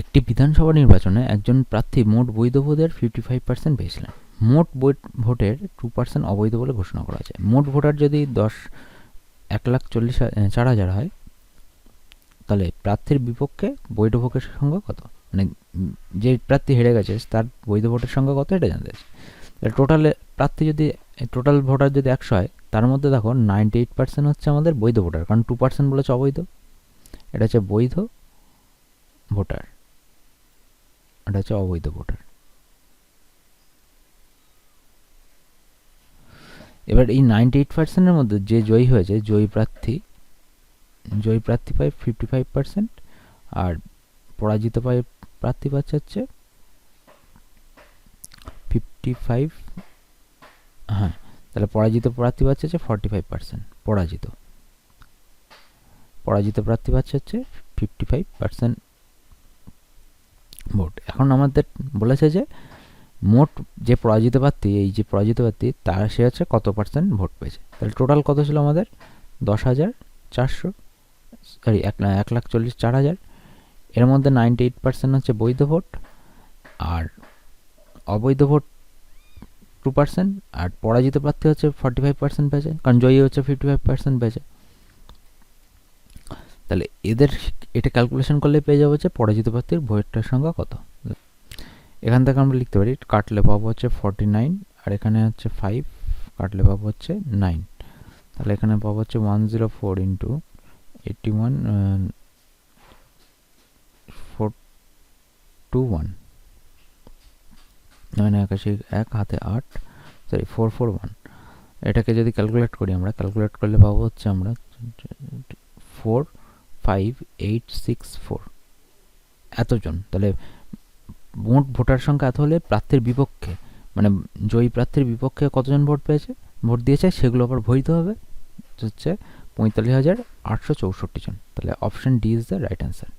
একটি বিধানসভা নির্বাচনে একজন প্রার্থী মোট বৈধ ভোটের ফিফটি ফাইভ পার্সেন্ট পেয়েছিলেন। মোট ভোটের টু পার্সেন্ট অবৈধ বলে ঘোষণা করা হয়েছে। মোট ভোটার যদি দশ, এক লাখ চল্লিশ চার হাজার হয়, তাহলে প্রার্থীর বিপক্ষে বৈধ ভোটের সংখ্যা কত? মানে যে প্রার্থী হেরে গেছে, তার বৈধ ভোটের সংখ্যা কত এটা জানতে টোটাল প্রার্থী যদি টোটাল ভোটার যদি একশো হয়, তার মধ্যে দেখো নাইনটি এইট পার্সেন্ট হচ্ছে আমাদের বৈধ ভোটার, কারণ টু পার্সেন্ট বলেছে অবৈধ। এটা হচ্ছে বৈধ ভোটার। এটা হচ্ছে অবৈধ ভোটার। এবার এই নাইনটি এইট পার্সেন্টের মধ্যে যে জয়ী হয়েছে, জয়ী প্রার্থী জয়ী প্রার্থী পায় ফিফটি ফাইভ পার্সেন্ট আর পরাজিত পায় প্রার্থী পাচ্ছে হচ্ছে ফিফটি ফাইভ হ্যাঁ তাহলে পরাজিত প্রার্থী পাচ্ছে হচ্ছে ফর্টি ফাইভ পার্সেন্ট পরাজিত। পরাজিত প্রার্থী পাচ্ছে হচ্ছে ফিফটি ফাইভ পার্সেন্ট ভোট এখন আমাদের বলেছে যে, মোট যে পরাজিত প্রার্থী, এই যে পরাজিত প্রার্থী, তার সে হচ্ছে কত পার্সেন্ট ভোট পেয়েছে? তাহলে টোটাল কত ছিল আমাদের? দশ হাজার চারশো সরি এক এক লাখ চল্লিশ, চার হাজার। এর মধ্যে নাইনটি এইট পার্সেন্ট হচ্ছে বৈধ ভোট আর অবৈধ ভোট টু পার্সেন্ট আর পরাজিত প্রার্থী হচ্ছে ফর্টি ফাইভ পার্সেন্ট পেয়েছে। কারণ জয়ী হচ্ছে ফিফটি ফাইভ পার্সেন্ট পেয়েছে। তাহলে এদের এটা ক্যালকুলেশন করলে পেয়ে যাব হচ্ছে পরাজিত প্রার্থীর ভোটের সংখ্যা কত? এখান থেকে আমরা লিখতে পারি কাটলে পাবো হচ্ছে ফর্টি নাইন আর এখানে হচ্ছে ফাইভ কাটলে পাবো হচ্ছে নাইন তাহলে এখানে পাবো হচ্ছে one zero four into eighty one four two one নয় একাশি এক, হাতে আট সরি ফোর ফোর ওয়ান এটাকে যদি ক্যালকুলেট করি আমরা ক্যালকুলেট করলে পাবো হচ্ছে আমরা four five eight six four এতজন, তাহলে মোট ভোটার সংখ্যা এত হলে প্রার্থীর বিপক্ষে মানে জয়ী প্রার্থীর বিপক্ষে কতজন ভোট পেয়েছে? ভোট দিয়েছে, সেগুলো আবার ভরিত হবে, হচ্ছে পঁয়তাল্লিশ হাজার আটশো চৌষট্টি জন। তাহলে option D is the right answer